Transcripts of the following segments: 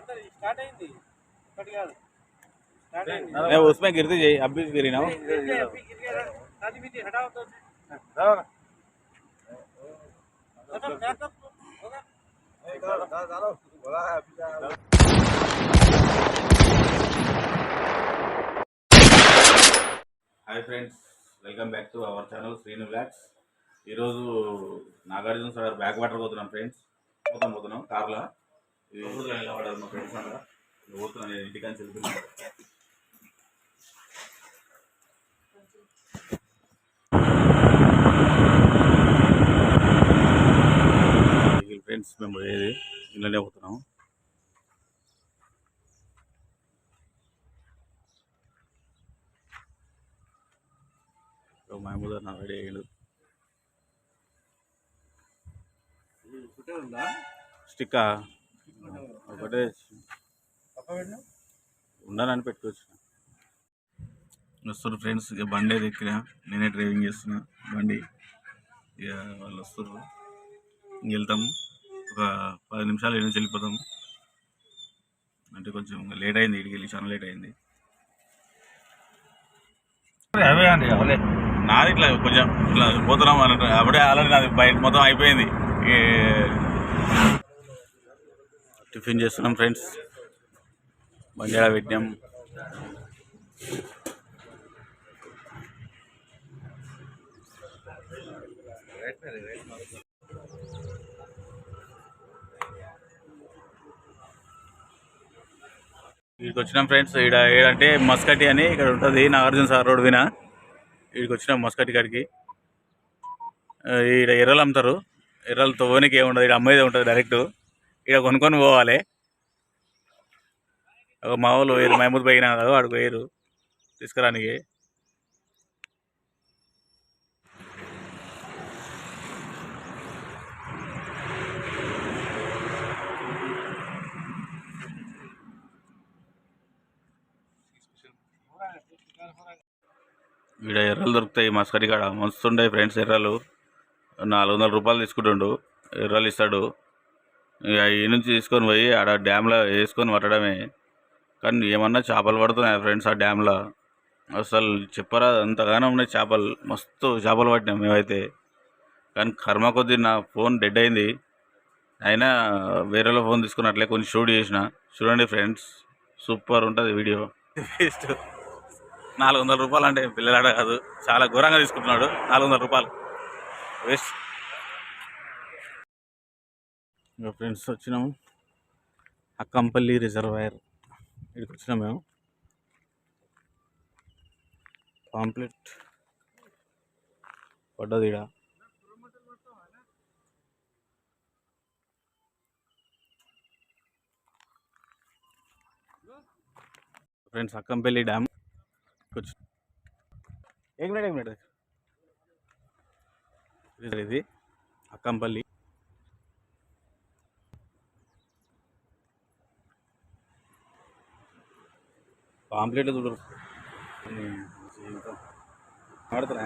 పడుతుంది స్టార్ట్ అయింది ఒకటి కాదు స్టార్ట్ అయింది मैं उसमें गिरती जाइए अब भी गिरी ना हो शादी भी थी हटाओ तो खत्म खत्म होगा hi friends welcome back to our channel Srinu blogs ఈరోజు నాగార్జున సాగర్ బ్యాక్ వాటర్ పోతున్నాం ఫ్రెండ్స్ పోతాం పోతున్నాం కార్లో నిలబడారు మా ఫ్రెండ్స్ అంతా. పోతున్నాను నేను ఇంటికాని చెల్లుతున్నాను ఫ్రెండ్స్ మేము పోయేది ఇళ్ళనే పోతున్నాం మహమూద్ అన్న రెడీ అయ్యాడు. స్టిక్కా ఒకటే ఉండాలని పెట్టుకోవచ్చు. వస్తారు ఫ్రెండ్స్ ఇక బండి అయితే ఎక్కిన నేనే డ్రైవింగ్ చేస్తున్నా బండి. ఇక వాళ్ళు వస్తారు ఇంక వెళ్తాం ఒక పది నిమిషాలు ఏం వెళ్ళిపోతాం అంటే కొంచెం లేట్ అయింది ఇడికి వెళ్ళి చాలా లేట్ అయింది. నాది ఇట్లా కొంచెం ఇట్లా పోతున్నాం అన్నట్టు. అప్పుడే ఆల్రెడీ నాది బయట మొత్తం అయిపోయింది. ఈ టిఫిన్ చేస్తున్నాం ఫ్రెండ్స్. బంజారా విజ్ఞం ఇక్కడికి వచ్చినాం ఫ్రెండ్స్. ఇక్కడ ఏడంటే మస్కటి అని ఇక్కడ ఉంటుంది నాగార్జున సార్ రోడ్ విన ఇక్కడికి వచ్చినాం మస్కటి కాడికి. ఇక్కడ ఈడ ఎర్రలు అమ్ముతారు. ఎర్రలు తవ్వనికి ఏముండదు ఇక్కడ అమ్మేది ఉంటుంది డైరెక్ట్. ఇక్కడ కొనుక్కొని పోవాలి. ఒక మా వాళ్ళు వేరు మహమూద్ పోయినా కదా వాడికి వేరు తీసుకురానికి. ఇక్కడ ఎర్రలు దొరుకుతాయి మస్కడి కాడ. మస్తుండే ఫ్రెండ్స్ ఎర్రలు. నాలుగు వందల రూపాయలు తీసుకుంటుండు. ఎర్రలు ఇస్తాడు. ఈ నుంచి తీసుకొని పోయి ఆడ డ్యామ్లో వేసుకొని పట్టడమే. కానీ ఏమన్నా చేపలు పడుతున్నాయి ఫ్రెండ్స్ ఆ డ్యామ్లో? అసలు చెప్పరా అంతగానో ఉన్నాయి చేపలు. మస్తు చేపలు పట్టినాం మేమైతే. కానీ కర్మ కొద్దీ నా ఫోన్ డెడ్ అయింది. అయినా వేరేలో ఫోన్ తీసుకున్నట్లే కొంచెం షూట్ చేసిన. చూడండి ఫ్రెండ్స్ సూపర్ ఉంటుంది వీడియో. వేస్ట్ నాలుగు వందల రూపాయలు అంటే పిల్లలాడ కాదు. చాలా ఘోరంగా తీసుకుంటున్నాడు. నాలుగు వందల రూపాయలు. వేస్ట్ ఇంకా ఫ్రెండ్స్ వచ్చినాము అక్కంపల్లి రిజర్వాయర్. ఇక్కడికి వచ్చినాం మేము. పాంప్లెట్. పడ్డది ఇక్కడ ఫ్రెండ్స్ అక్కంపల్లి డ్యామ్. వచ్చి ఏం మినిట్ ఏం మినిట్. ఇది అక్కంపల్లి. పాంప్లెట్ చూడరు ఆడుతున్నా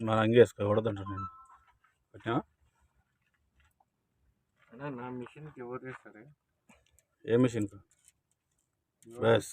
మరి అంగే వేసుకో కొడదంట నేను? పెట్టినా? నా మిషన్కి ఎవరు చేస్తారు? ఏ మిషన్ బస్.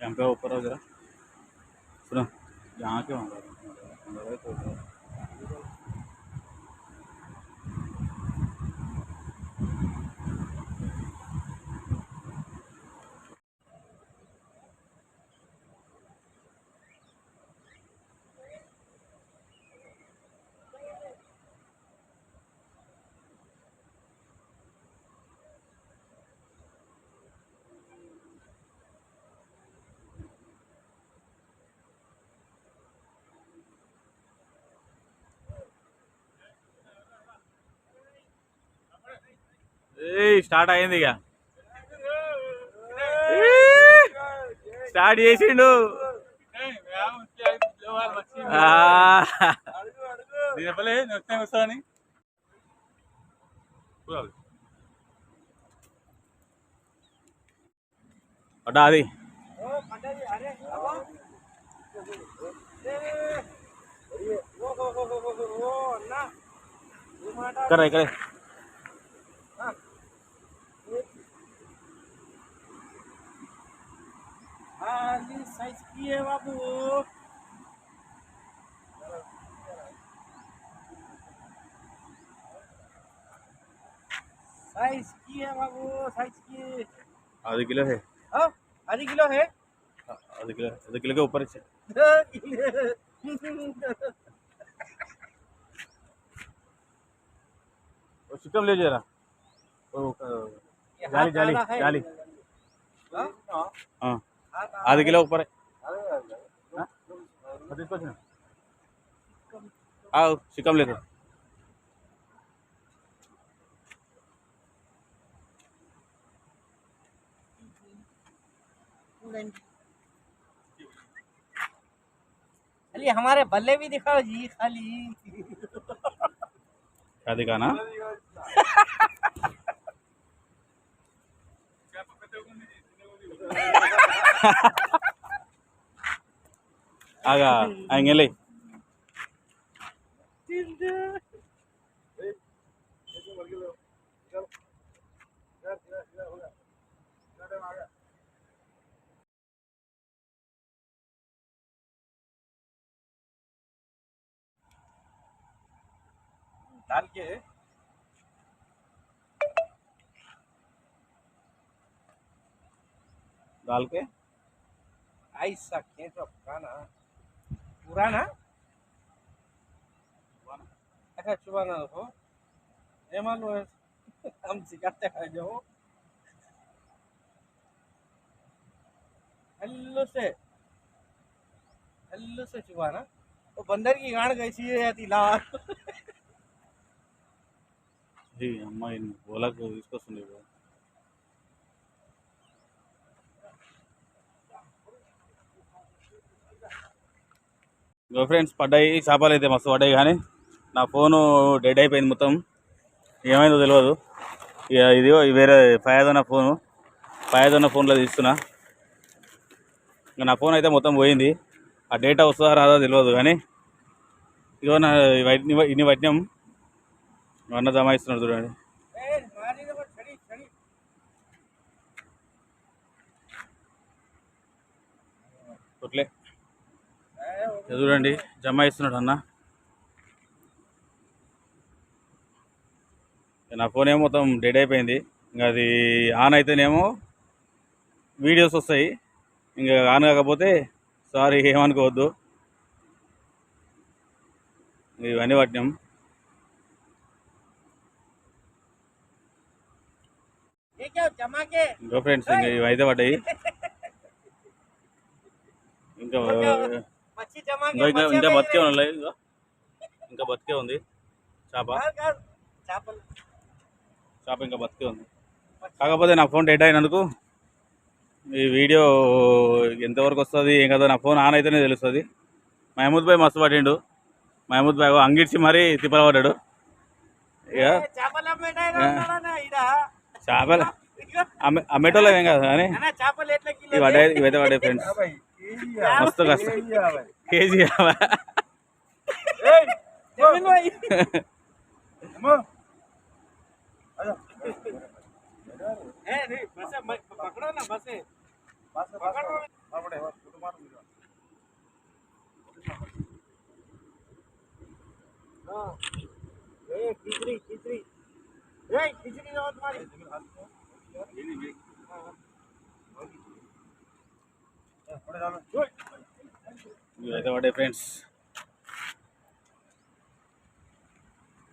यहाँ पे ऊपर हो जरा सुनो यहाँ क्यों है ఏయ్ స్టార్ట్ అయింది ఇక. స్టార్ట్ చేసిండు. ఆ, చెప్పలే వస్తాయి వస్తాని పడ్డా అది. ఇక్కడ ఇక్కడ. साइज़ की है बाबू। साइज़ की है बाबू साइज़ की आधी किलो है। हाँ आधी किलो है। आधी किलो आधी किलो के ऊपर से किलो ले जरा वो जाली जाली वाला है। जाली। हाँ? आधे किलो ऊपर आओ शिकम ले दो चलिए हमारे बल्ले भी दिखाओ जी खाली। क्या दिखाना? आगा आएँगे ले। डाल के। डाल के। ऐसा खेत तो पुराना। पुराना? अच्छा चुबाना तो देखो ये मान लो, हम सिखाते हैं जो। हल्लो से। हल्लो से चुबाना। तो बंदर की गांड कैसी है जाती लाल जी, हमारे बोला को इसको सुनेगा గో ఫ్రెండ్స్ పడ్డాయి చేపలు అయితే మస్తు పడ్డాయి కానీ నా ఫోను డెడ్ అయిపోయింది మొత్తం. ఏమైందో తెలియదు ఇక ఇదిగో వేరే ఫయాదన్న ఫోను. ఫయాదన్న ఫోన్లో తీస్తున్నా. ఇంకా నా ఫోన్ అయితే మొత్తం పోయింది. ఆ డేటా వస్తుందా రాదా తెలియదు కానీ ఇదిగో నా ఇన్ని పట్టినాం. అన్న జమాయిస్తున్నాడు చూడండి. కొట్లే. చూడండి జమ ఇస్తున్నాడు అన్న. నా ఫోన్ ఏమో మొత్తం డెడ్ అయిపోయింది. ఇంకా అది ఆన్ అయితేనేమో వీడియోస్ వస్తాయి. ఇంకా ఆన్ కాకపోతే సారీ ఏమనుకోవద్దు. ఇవన్నీ పట్టినాం. ఫ్రెండ్స్ ఇంకా ఇవి అయితే పడ్డాయి. ఇంకా ఇంకా బతికే ఉన్నాయి ఇంకా ఇంకా బతికే ఉంది. చేప. చేప ఇంకా బతికే ఉంది. కాకపోతే నా ఫోన్ డెడ్ అయినందుకు ఈ వీడియో ఎంతవరకు వస్తుంది ఏం కదా నా ఫోన్ ఆన్ అయితేనే తెలుస్తుంది. మహమూద్ భాయ్ మస్తు పట్టిండు. మహమూద్ భాయ్ అంగిడ్చి మరీ తిప్పల పడ్డాడు. ఇక చేపలు అమ్మే ఏం కదా అని పడ్డాయి ఇవైతే పడ్డాయి ఫ్రెండ్స్ మస్తు కష్టం కేజీ జమీన్ భాయ్. ఏ, నీ పడే ఫ్రెండ్స్.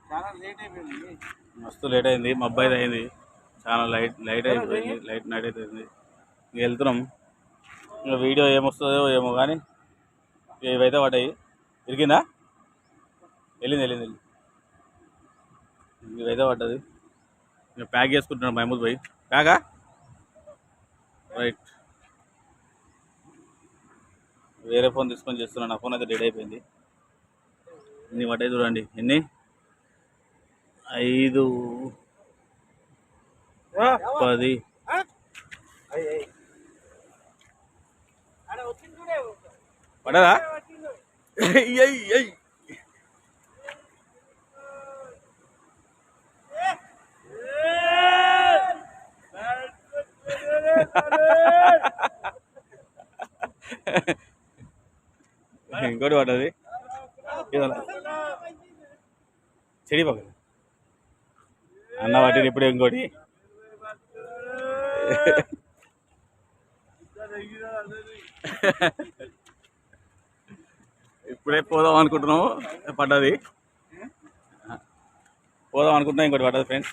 చాలా లేట్ అయిపోయింది. మస్తు లేట్ అయింది. మబ్బు అయితే అయింది చాలా లైట్ లైట్ అయిపోయింది. లైట్ నైట్ అయిపోయింది ఇంక వెళ్తున్నాం. ఇంకా వీడియో ఏమొస్తుందో ఏమో కానీ ఇవైతే పడ్డాయి. ఇరిగిందా వెళ్ళింది వెళ్ళింది వెళ్ళింది. ఇవైతే పడ్డది. ఇంకా ప్యాక్ చేసుకుంటున్నాం మహమూద్ పోయి ప్యాకా? రైట్ వేరే ఫోన్ తీసుకొని చేస్తున్నాను నా ఫోన్ అయితే డెడ్ అయిపోయింది. ఎన్ని పడ్డాయి చూడండి ఎన్ని? ఐదు పది. పడదా ఇంకోటి పడ్డది. చెడి పక్కన. అన్న పట్టిన ఇప్పుడు ఇంకోటి. ఇప్పుడే పోదాం అనుకుంటున్నాము పడ్డది. పోదాం అనుకుంటున్నాం ఇంకోటి పడ్డది ఫ్రెండ్స్.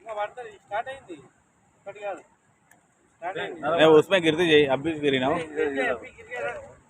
ఇంకా పడుతుంది స్టార్ట్ అయింది ఒకటి కాదు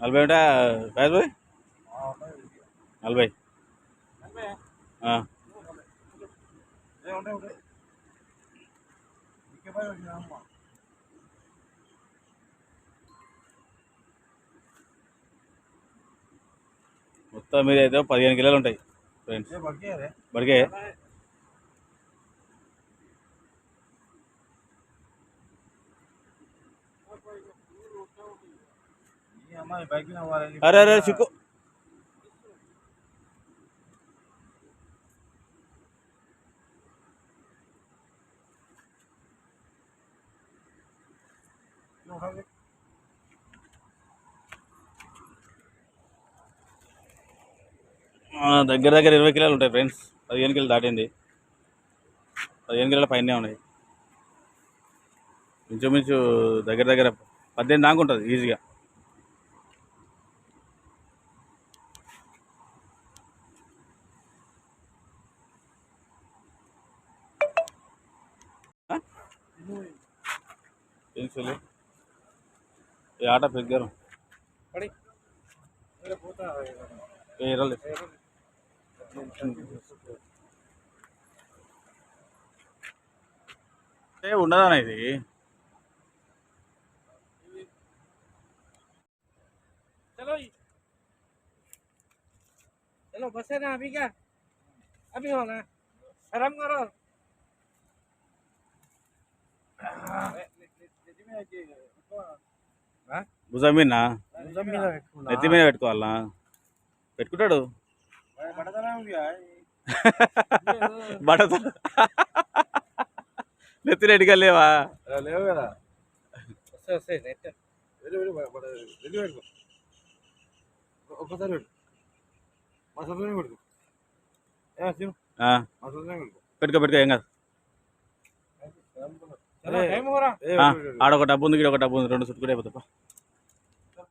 నలభై ఒకటా నలభై. మొత్తం మీద అయితే పదిహేను కిలోలు ఉంటాయి ఫ్రెండ్స్ బడికే? అరే అరే చిక్కు. దగ్గర దగ్గర ఇరవై కిలోలు ఉంటాయి ఫ్రెండ్స్. పదిహేను కిలోలు దాటింది. పదిహేను కిలోల పైనే ఉన్నాయి. ఇంచుమించు దగ్గర దగ్గర పద్దెనిమిది దాకా ఉంటుంది ఈజీగా. ఆట పెగ్గారు పడి అరే పోతా ఏ ఇరవై ఏ ఉండదన్న ఇది चलो जी। चलो बस है ना अभी क्या अभी हो ना शर्म करो భుజం మీద నెత్తి మీద పెట్టుకోవాలా? పెట్టుకుంటాడు. బడత. నెత్తి రెడ్డిగా లేవా? లేవు కదా. ఒక్కసారి పెట్టుకో పెట్టుకో పెట్టుకో ఏం కాదు. టైం హోరా ఆ, ఆడ ఒక డబ్బు ఉంది ఇక్కడ ఒక డబ్బు ఉంది రెండు చుట్టుకుంటే అయిపోతా